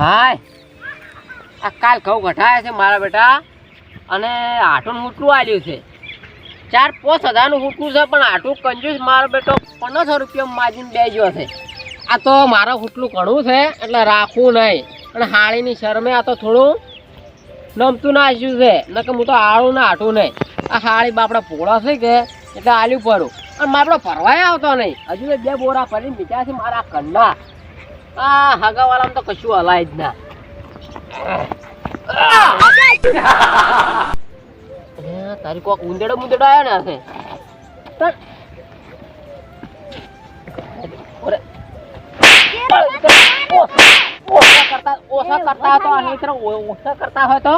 હાય આ કાલ ઘઉં ઘટાયા છે મારા બેટા. અને આઠું હુટલું આવ્યું છે. ચાર પાંચ હજારનું હુટલું છે, પણ આટું કંજૂસ મારો બેટો પંદરસો રૂપિયા માજીને બે ગયો છે. આ તો મારો હુટલું ઘણું છે, એટલે રાખવું નહીં. અને હાળીની શરમે આ તો થોડું નમતું નાખ્યું છે. નકર હું તો આળું ના આટું નહીં. આ હાળી બાપડા પોળા છે કે, એટલે આલ્યું પડું અને મારો ફરવાય આવતો નહીં. હજુ બે બોરા ફરીને બીજા છે મારા કન્ના આ હગાવાળામાં તો કશું હલાય જ ના. તારી કોક ઉંદેડો મુંદેડો આવ્યો ને. ઓછા કરતા ઓછા કરતા હોય તો આ નહીં તરફ ઓછા કરતા હોય તો?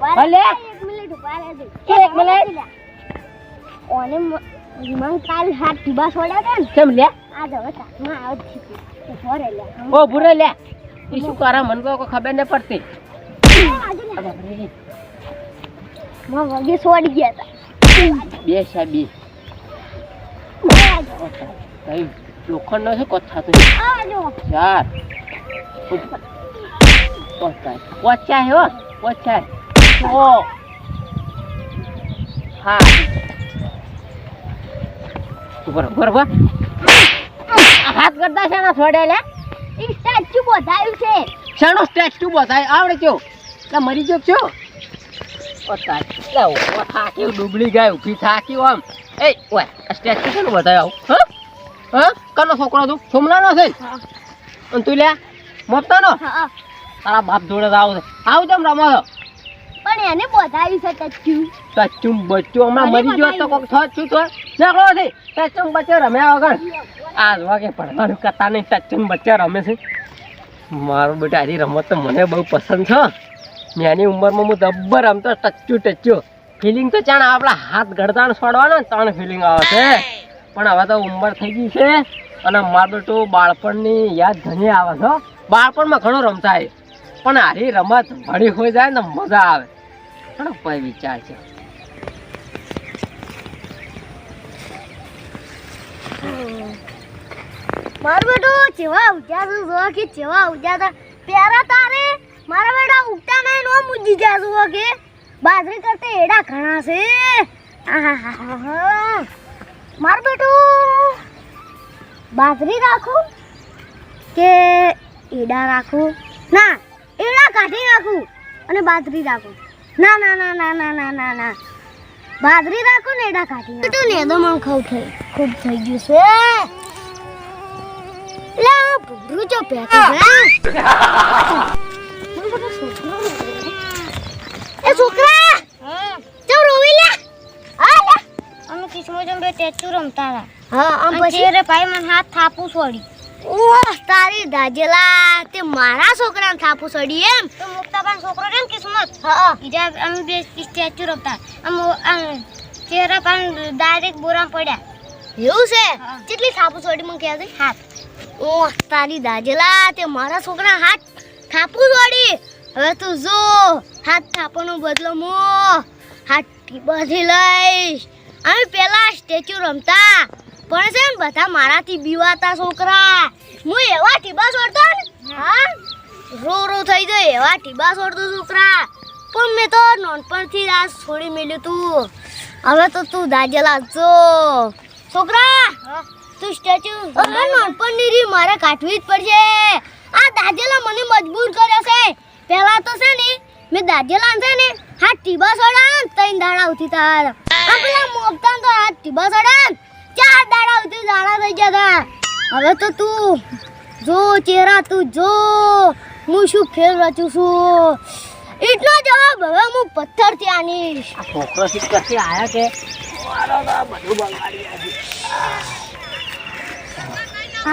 ભલે. એક મિનિટ ઊભા રહેજો એક મિનિટ. ઓને મ- કાલ હાથ ટીબા છોડ્યા હતા ને. કેમ લે? ઓ ભૂરે લે. એ શું કરે? મને કોઈ ખબર ન પડતી. વગે ગયા હતા બે સાબી કઈ લોખંડ નો છે કથા તો ચાર. પચાસ હો પચાસ ઓ હા. ઉપર ઉપર ઉપર હાથ કરતા શેનો છોડે લે ઈ સ્ટેચ્યુ બોધાયું છે. શેનો સ્ટેચ્યુ બોધાય? આવડે કયો? એટલે મરી ગયો છો ઓ તાર લે ઓ થાકી ડૂબલી ગાય ઊભી થાકી આમ? એ ઓય આ સ્ટેચ્યુ શેનો બોધાય આવ? હ? હ? કનો છોકરો તું? સોમલાનો છે અને તું લે મોપતાનો હા તારા બાપ જોડે આવું છે. આવું તેમ રમો છો? પણ એને બોધાયું છે સ્ટેચ્યુ. ટચુમ બચ્ચું હમણાં મરી ગયો તો કોક છું. તો. નીકળો નથી બચ્યો બચ્ચો રમ્યા વગર. આ વાગે ભણવાનું કરતા નહીં ટચુમ બચ્ચા રમે છે. મારું બેટા આરી રમત તો મને બહુ પસંદ છે નાની ઉંમરમાં હું દબ્બર રમતો ટચ્યુ ટચ્યું ફિલિંગ તો ચાણ આપણા હાથ ગળતાણ છોડવાના ત્રણ ફિલિંગ આવે છે. પણ હવે તો ઉંમર થઈ ગઈ છે, અને મારું બેટું બાળપણની યાદ ઘણી આવે છે બાળપણમાં ઘણું રમતા હોય પણ હારી રમત ભણી હોય જાય ને, મજા આવે. ઘણો કોઈ વિચાર છે. મારું બેટો જેવા ઉઠ્યા તું જો કે જેવા ઉઠ્યા હતા પ્યારા તારે મારા બેટા ઉઠતા નહીં નો મૂજી ગયા, જુઓ કે. બાજરી કરતે એડા ઘણા છે. મારું બેટું, બાજરી રાખું કે એડા રાખું? ના, એડા કાઢી રાખું અને બાજરી રાખું. ના ના ના ના ના ના ના ના. બાજરી રાખું ને એડા કાઢી બેટું, નેદો મને ખાવ થઈ ખૂબ થઈ ગયું છે. લે ભૂરું જો છે એ છોકરા ચમ રોવી લે હા લે અમે કિસ્મો જંબે ટેચુ રમતા હતા હા આમ પછી ચેરે ભાઈ મને હાથ થાપુ છોડી ઓહ તારી દાજેલા તે મારા છોકરાને થાપુ સડી એમ તો મુક્તા પાન છોકરો કેમ કિસ્મત હા બીજા અમે બે સ્ટેચ્યુ રમતા આમ ચહેરા પાન ડાયરેક્ટ બોરા પડ્યા એવું છે. કેટલી થાપુ સડી મને કહે હાથ ઓહ તારી દાજેલા તે મારા છોકરા હાથ થાપુ સડી હવે તું જો, હાથ થાપવાનો બદલો મો. હાથ ટીપાથી લઈશ. અમે પેલા સ્ટેચ્યુ રમતા. પણ છે ને, બધા મારાથી બીવાતા છોકરા. હું એવા ટીબા છોડતો ને? હા? રો રો થઈ જાય એવા ટીબા છોડતો છોકરા. પણ મેં તો નાનપણથી જ આ છોડી મેલ્યું તું. હવે તો તું દાજેલા જો છોકરા! તું સ્ટેચ્યુ હવે નાનપણની રી મારે કાઢવી જ પડશે. આ દાજેલા મને મજબૂર કર્યો છે. પહેલા તો છે ને મેં દાજેલા છે ને હા ટીબા સડા ત્રણ દાડા ઉઠી તાર. આ પેલા મોગતા તો હાથ ટીબા છોડા ચાર દાડા ઉઠી દાડા થઈ ગયા હતા હવે તો તું જો ચહેરા તું જો. હું શું ખેલ રચું છું? એટલો જવાબ હવે હું પથ્થરથી આનીશ. આ છોકરો શીખ કરતી આયા કે? મારો બધું બગાડી હે.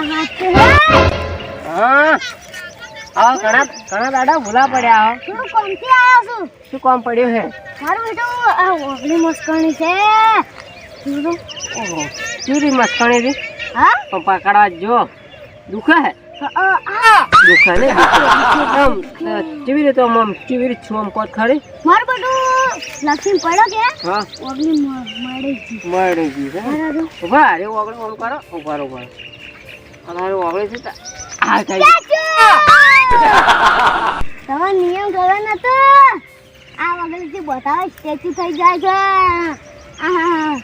આવો ઘણા ઘણા દાડા ભૂલા પડ્યા હો. હું કોમથી આવ્યો છું? શું કોમ પડ્યું છે મારું બેટું આ ઓગલી મસ્કણી છે. ઓહો ચીરી મસ્કણી હતી હા? પણ પકડવા જો દુખે હે? આ દુખે ને આમ ચીવી રીતે આમ ચીવી રીતે છું આમ કોત ખરી? મારું બેટું લક્ષ્મી પડ્યો કે? હા. ઓગલી મળી ગઈ મળી ગઈ. ઊભા રે ઓગળ ઓમ કરો. ઊભા રહો, ઊભા. રહો. તમારું ઓગળે છે આ કઈ? તમારો નિયમ ખબર નતો આ વગરથી બતાવે સ્ટેચ્યુ થઈ જાય છે. આહા.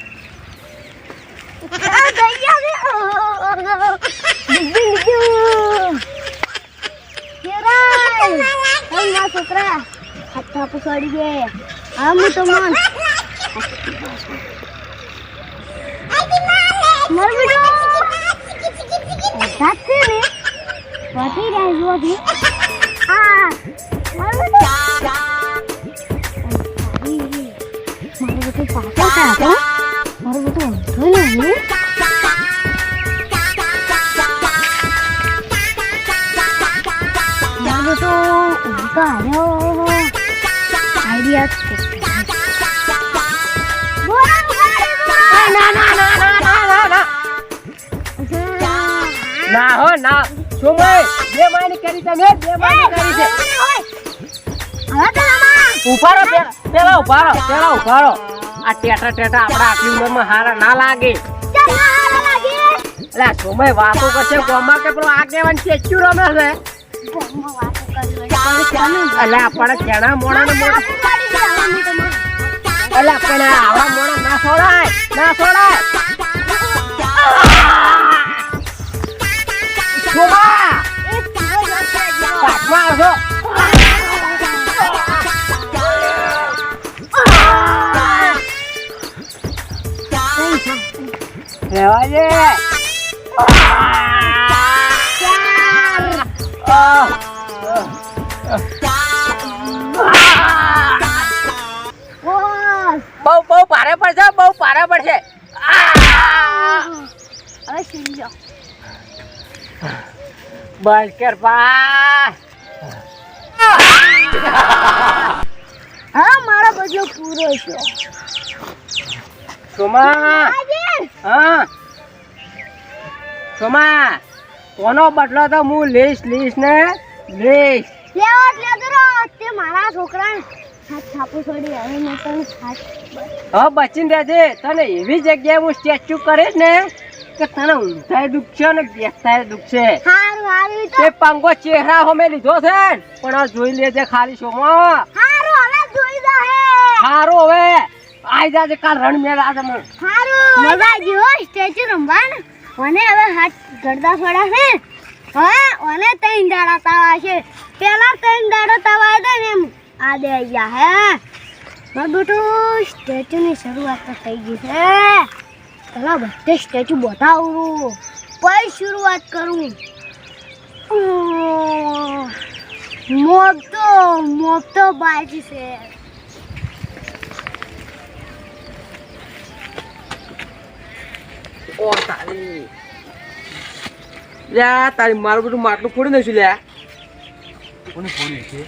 છોકરા. હાથ આપું મારું. That's it. What did I do? Ah, what was it? మరుగుతూ పాట కాక మరుగుతూ ఉంటూ నువ్వు మరుగుతూ ఉంటాయో ఐడియాస్ ના હો ના. સુમય બે માની કરી તમે બે માની કરી છે હવે તો ઉભારો પેલા ઉભારો પેલા ઉભારો. આ ટેટા ટેટા આપડા આટલી ઉંમરમાં હારા ના લાગે. એટલે સુમય વાતો કરશે ગોમાં કે પેલો આગેવાન રમે છે? કરી હોય. તો એટલે આપણે કેણા મોણા ને આપણે ગાડી એટલે આપણે આવા મોણા ના છોડાય ના છોડાય. રહેવા દે બહુ બહુ ભારે પડશે બહુ ભારે પડશે હવે સુઈ જાઓ. બસ કર હા મારો બધો પૂરો છે. સોમા. હા. સોમા કોનો બદલો તો હું લઈશ લઈશ ને લઈશ. લેવા જ તે મારા છોકરા હા બચીને રહેજે. તને એવી જગ્યાએ હું સ્ટેચ્યુ કરીશ ને કે તને ઊંધાય દુખશે ને બેસતાય દુખશે હારું હારું તે પાંગો ચહેરા હમે લીધો છે પણ આ જોઈ લેજે ખાલી શોમાં હારું હવે જોઈ હવે. આઈ જાજે કાલ રણ મેળા છે મને હારું મજા આવી સ્ટેચ્યુ રમવા મને હવે હાથ ગરદા છોડા છે. હવે મને ત્રણ દાડા તાવા છે. પેલા ત્રણ દાડા તાવા ને એમ આ દે ગયા હે. મારું બેટું સ્ટેચ્યુની શરૂઆત થઈ ગઈ છે. પેલા બધે સ્ટેચ્યુ બતાવું પછી શરૂઆત કરું. મોગ તો મોગ તો બાજી છે. ઓ તારી. લ્યા તારી મારું બધું માટલું ફોડી નાખ્યું લ્યા કોને ફોડી છે?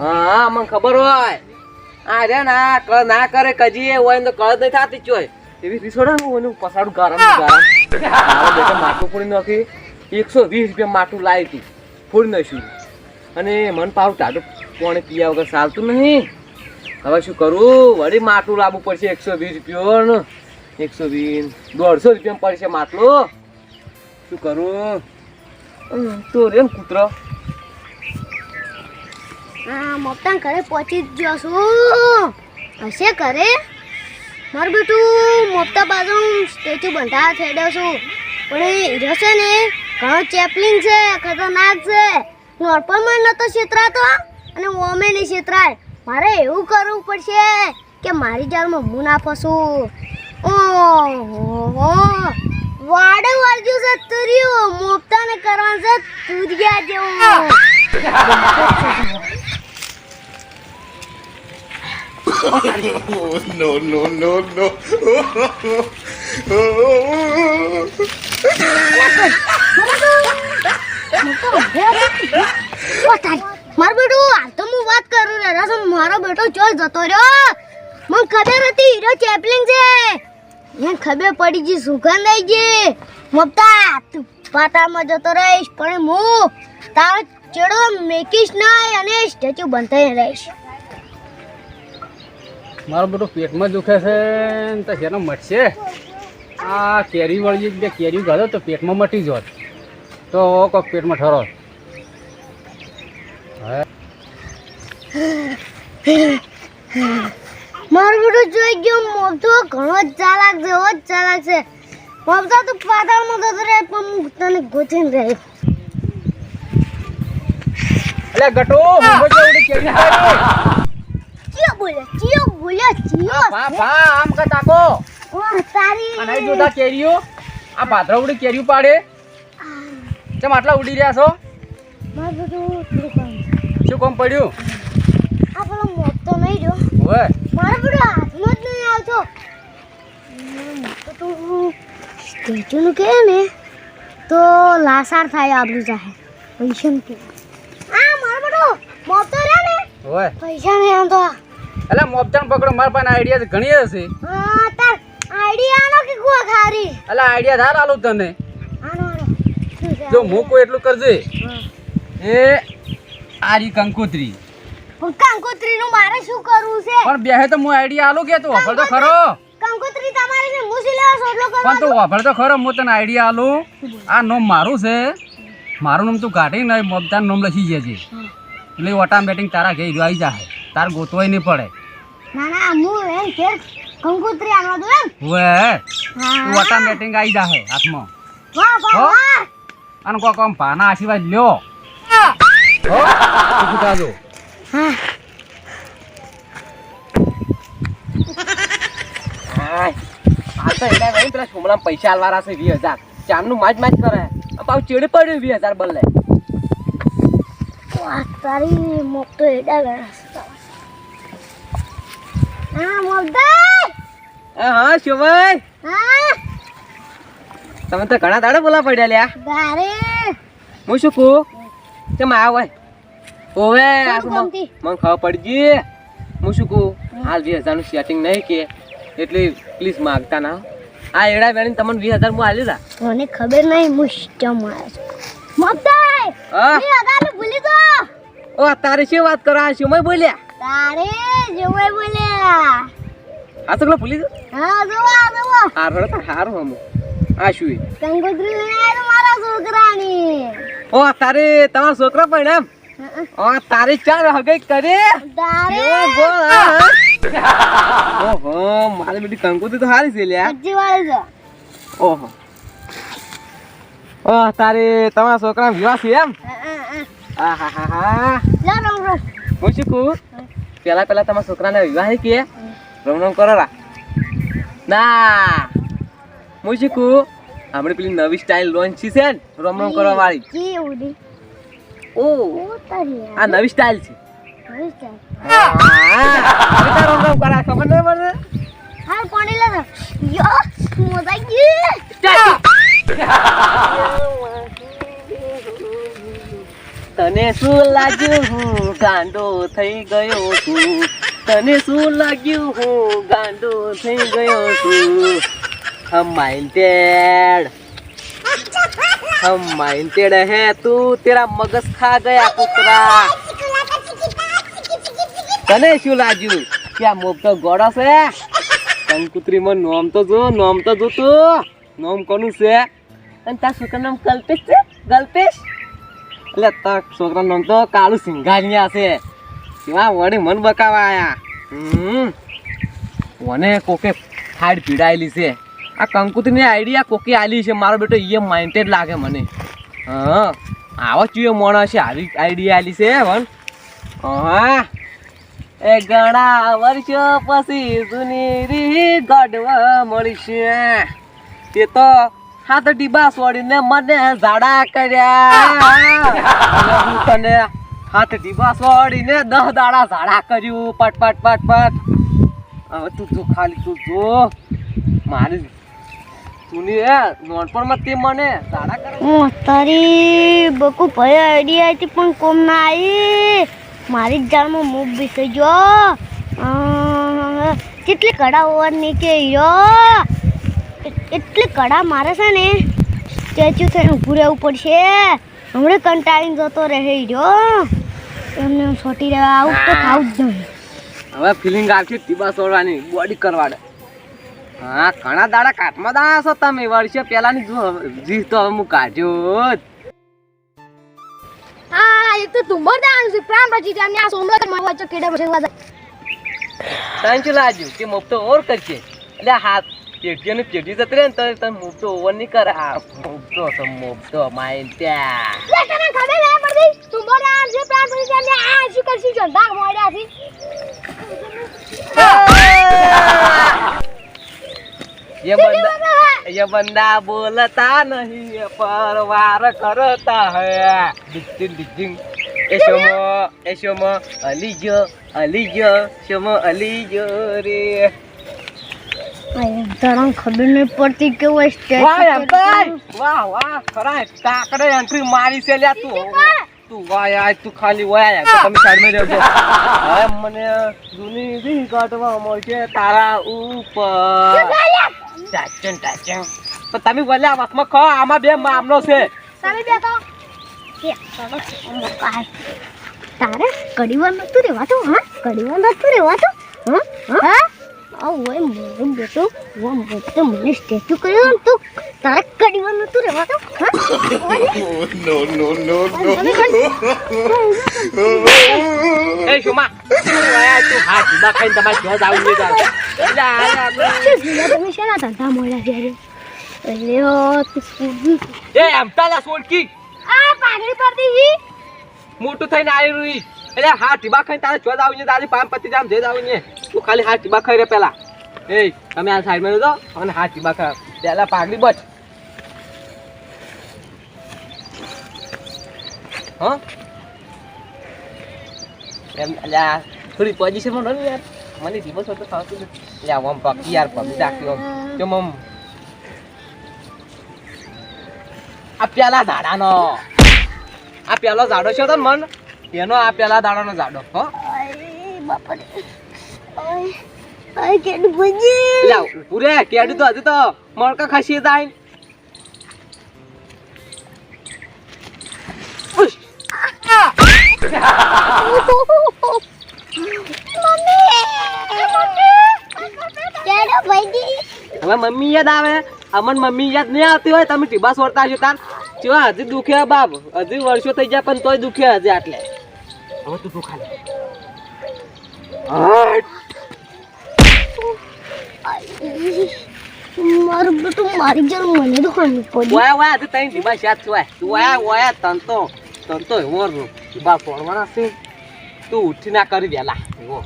હા મને ખબર હોય. આ રે ના કળ ના કરે કજી એ હોય તો કળ નહીં થતી ચોય એવી રીસોડા હું એનું પસાડું ગરમ ગરમ. બેટો માટલું ફોડી નાખી. એકસો વીસ રૂપિયા માટું લાવી હતી. ફોડી નાખ્યું. અને મન પાછું ટાટું પોણે પીયા વગર ચાલતું નહીં. હવે શું કરું? વળી માટું લાવવું પડશે એકસો વીસ રૂપિયો એકસો વીસ દોઢસો રૂપિયા પડશે માટલું. શું કરું? તો રે ને કૂતરો. હા મોટા ઘરે પહોંચી જ ગયો છું. હશે ઘરે? મારું બેટું મોટા બાજુ સ્ટેચ્યુ બંધાવા થયેલો છું. પણ એ છે ને, ઘણો ચેપલિંગ છે, ખતરનાક છે. નોર્પલમાં નતો છેતરાતો અને ઓમે નહીં છેતરાય. મારે એવું કરવું પડશે કે મારી જાળમાં હું ના ફસું. ઓહો વાડે વાળ્યું છે તુર્યું મોટાને કરવાનું છે તુરિયા જેવું. No, no, no, no. મારો બેટો હાલ તો વાત કરું મારો બેટો ચોલ જતો રહ્યો. મને ખબર હતી હીરો ચેપલિંગ છે મને ખબર પડી ગઈ સુગંધ આવી ગઈ મમતા તું જતો રહીશ પણ હું તારો ચેડો મેકીશ નહીં અને સ્ટેચ્યુ બનતા રહીશ. મારો બધું પેટમાં દુખે છે ને તો જેનો મટશે. આ કેરી વળી બે કેરી ગાધો તો પેટમાં મટી જોત. તો કોક પેટમાં ઠરો. મારું બધું જોઈ ગયો મોબ ઘણો જ ચાલાક છે એવો જ ચાલાક છે. મોબતા તો પાતાળમાં જતો રહે પણ હું તને ગોચીને રહ્યો એટલે ગટો હું કેરી ચિયો બોલ્યો ચિયો બોલ્યો ચિયો ભા ભા આમ કા તાકો ઓહ તારી. અને જોતા કેરીઓ આ ભાદરવડી કેરીઓ પાડે. કેમ આટલા ઉડી રહ્યા છો? મારું બધું. શું કામ પડ્યું? આ પેલો તો નહીં જો હવે મારે બધું હાથમાં જ નહીં આવતો. મોબ તો સ્ટેચ્યુનું કહે ને તો લાસાર થાય આપણું જાહે. પૈસા કે. આ મારે બધું તો રહે ને. હવે પૈસા નહીં આવતો એટલે મોપચાન પકડો મારા પાસે આઈડિયા ઘણી હશે. આઈડિયા આનો કે કુવા ખારી? એટલે આઈડિયા ધાર આલું તને. જો હું કોઈ એટલું કરજે. એ આરી કંકોત્રી. મારે શું કરવું છે? પણ બેહે તો હું આઈડિયા આલું કે તો વાપર તો ખરો. કંકોત્રી તમારી છે સોટલો પણ તો તું તો ખરો હું તને આઈડિયા આલું. આ નોમ મારું છે. મારું નામ તું કાઢી નહીં મોબજાન નોમ લખી જજે. એટલે ઓટોમેટિક તારા ઘેર આવી જાય તાર ગોતવાય નહીં પડે. ના ના હું એમ કે કંકોત્રી આનવા દો એમ? હવે તું ઓટોમેટિક આવી જાય હાથમાં. વાહ વાહ વાહ અને કોક આમ પાના આશીર્વાદ લ્યો. હો? ઊભું થાજો. હા. આ તો એના ભાઈ પેલા છોમરામાં પૈસા છે હજાર. ચારનું માજ માજ કરે. આ ચીડ પડ્યું બી હજાર તારી મોક તો એડા ગણા હા મોકદાર હા હા શિવભાઈ. હા. તમે તો ઘણા દાડા બોલા પડ્યા લ્યા. ગારે હું શું કહું? કે માં હોય? ઓવે મને ખબર પડી હું શું કહું? હાલ વીસ હજારનું સેટિંગ નહીં કે. એટલે પ્લીઝ માગતા ના આ એડા બેન તમને વીસ હજાર હું આલ્યું તા મને ખબર નહીં હું ચમ આવ્યો છું મોકદાર હા મેં ભૂલી તો ઓ તારે શું વાત કરો? આ શું બોલ્યા. તારે જેવાય બોલ્યા. આ તો પેલો ભૂલી ગયો? હા જોવા જોવા. હાર હળો તો હાર હમ આ શું કંગોત્રી લઈને મારા છોકરાની. ઓ તારે તમાર છોકરો પણ એમ? ઓ તારે ચાર હગે કરે? તારે. ઓહો મારી બેટી કંકોત્રી તો હારી છે લ્યા. હજી વાળી છે. ઓહો. ઓહ તારે તમારા છોકરા વિવાહ છે એમ? હા, હા, હા. હા હા હા લે રમ રમ હું શું કહું? પેલા પેલા તમારા છોકરાને વિવાહ કે રમ રમ કરો રા. ના. હું શું કહું આપણે પેલી નવી સ્ટાઇલ લોન્ચ છે ને રમ રમ કરવા વાળી ઓ. આ નવી સ્ટાઇલ છે. રમ રમ કરા ખબર નહીં હાલ યો તને શું લાગ્યું હું ગાંડો થઈ ગયો છું? તને શું લાગ્યું હું ગાંડો થઈ ગયો છું? હમ તેડ. હમ માઇન્ટેડ હે તું, તેરા મગજ ખા ગયા કૂતરા. તને શું લાગ્યું? ક્યાં મોટો ગોળો છે? તન કૂતરી માં નોમ તો જો, નોમ તો જો તું નોમ કોનું છે? અને તાર શું નામ કલ્પેશ છે? ગલ્પેશ? એટલે તાર છોકરાનું નામ તો કાળું સિંઘાનિયા છે. કેવા વળી મન બકાવા આયા. મને કોકે ફાડ પીડાયેલી છે. આ કંકુતની આઈડિયા કોકે આલી છે. મારો બેટો એ માઇન્ટેડ લાગે મને. હા. આવો ચિયો માણસ છે. આવી આઈડિયા આલી છે વન. હા. એ ઘણા વર્ષો પછી જૂની રી ગઢવા મળશે તે તો હાથ ડીબા સોડીને મને ઝાડા કર્યા. હું તને હાથ ડીબા સોડીને દહ દાડા ઝાડા કર્યું. પટ પટ પટ પટ. હવે તું જો ખાલી તું જો. મારી તું એ નોનપણમાં મને ઝાડા કરે. હું બકુ ભય આઈડિયા હતી પણ કોમ ના આવી. મારી જ મૂક બી થઈ ગયો અ, કેટલી કડા ઓવર નીચે યો એટલી કડા મારે છે ને સ્ટેચ્યુ થઈને ઊભું રહેવું પડશે. હમણાં કંટાળીને જતો રહે જો એમને એમ છોટી રહેવા આવું તો ખાવું જ જોઈએ. હવે ફિલિંગ આવશે ટીબા છોડવાની બોડી કરવાડે. હા ઘણા દાડા કાટમાં દાણા છો તમે વર્ષે પહેલાની જો જી તો હવે હું કાઢ્યો જ. હા એક તો તુંબર દાણ છે પ્રાણ પછી જાને આ સોમવારમાં છો કેડા પછી વાદા તાન લાજુ કે મફતો તો ઓર કરશે એટલે હાથ પેટીઓ ને પેટી જતી રહે ને તો તને મોપ તો ઓવર નહીં કરે આ મોપ તો તો મોપ તો માઇન ત્યાં લે તને ખબર ના પડતી તું બોલે આ જે પ્લાન કરી છે આ શું કરશી જંડા મોડ્યા છે ये बंदा ये बंदा बोलता नहीं ये परवार करता है डिचिंग डिचिंग ए शोमो ए शोमो अली जो अली जो शोमो अली जो रे તને ખબર નહીં પડતી કે ઓય વાહ વાહ વાહ ખરા તાકરે એન્ટ્રી મારી છે લ્યા તું. તું વાહ યાર તું ખાલી વાય યાર તમે સાઈડમાં રહેજો. હવે મને જૂની રી કાઢવા મળશે તારા ઉપર. ટાચન ટાચન. તો તમે બોલ્યા વાતમાં ખ આમાં બે મામલો છે. કે તને મોકા તારે કડીવાર નતું રેવાતું હા? કડીવાર નતું રેવાતું હા હા? આ ઓય મોરું બેટો વો મોટો મને સ્ટેચ્યુ કર્યો ને તું તારે no, no, no. એ શુમા તું હાથ બા ખાઈને તમારે ઘેર આવું નહીં તારે એટલે આ તમે શેના ધંધા અરે ઓ તું એ આમ તાલા સોડકી આ પડતી હી મોટું થઈને આવી રહી એટલે હાથ ટીબા ખાઈને તારે ચોદ આવીને તારી પામ પતિ જામ જઈ આવીને તું ખાલી હા, ટીબા ખાઈ રે પેલા. એ તમે આ સાઈડમાં જો અને હાથ ટીબા પેલા પાઘડી બચ. હ? એમ, અલ્યા, થોડી પોઝિશનમાં રહો યાર. મને ધીમો છો તો ખાવતું નથી. લ્યા આમ પકી યાર પકી દાખી આમ? જો મમ આ પેલા ઝાડાનો. આ પેલો ઝાડો છે તો મન. એનો આ પેલા દાડાનો ઝાડો હો. પૂરે કેડી તો હજુ તો મણકા ખસી જાય હવે મમ્મી યાદ આવે? અમન મમ્મી યાદ નહીં આવતી હોય તમે ટીબા સોરતા હશો તાર. હજી દુખ્યા બાપ. હજી વર્ષો થઈ ગયા પણ તોય દુખ્યા હજી આટલે. હવે તું લે મારું બેટું મારી જર મને તો ખબર પડી. વાયા વાયા હજી તઈ ટીબા શાત તું વાયા વાયા તંતો તંતો એવો રું. ટીબા સોરવાના છે. તું ઉઠી ના કરી વેલા. એવો.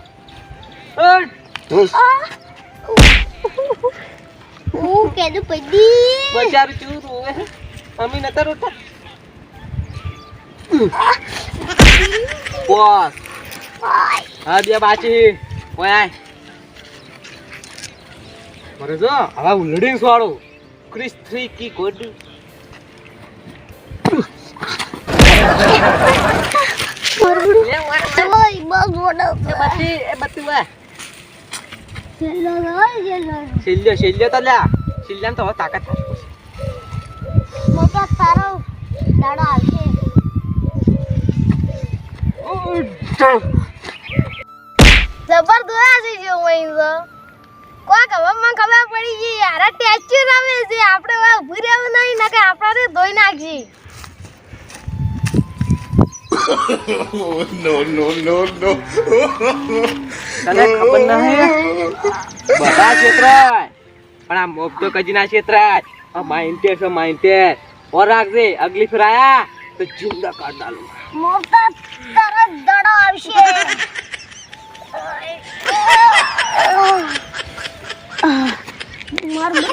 હું કેડું પડી? બચારું ચૂ રોવે અમી નતર ઉઠા? બોસ. હા બે બાચી. ઓય બરે જો હવે ઉલડીને સોડું. ક્રિસ થ્રી કી કોડી લે વાય ઓય બસ બોડો એ બત્તી એ બત્તી વાય ચલો ઓય ચલો શિલ્યો શિલ્યો તો લ્યા. શિલ્યાને તો તાકાત મોટા તારો દાડો આવશે જબર દોયા છે વઈ તો કોક આપણે આપણે ધોઈ નાખી ખબર નહીં બધા ક્ષેત્રાય પણ આ મોબ તો કજી ના માઇન્ટેડ છે રાખજે અગલી ફેર આયા, તો જિંદા કાઢ ડાલું મોટા તરત દડો આવશે. મારું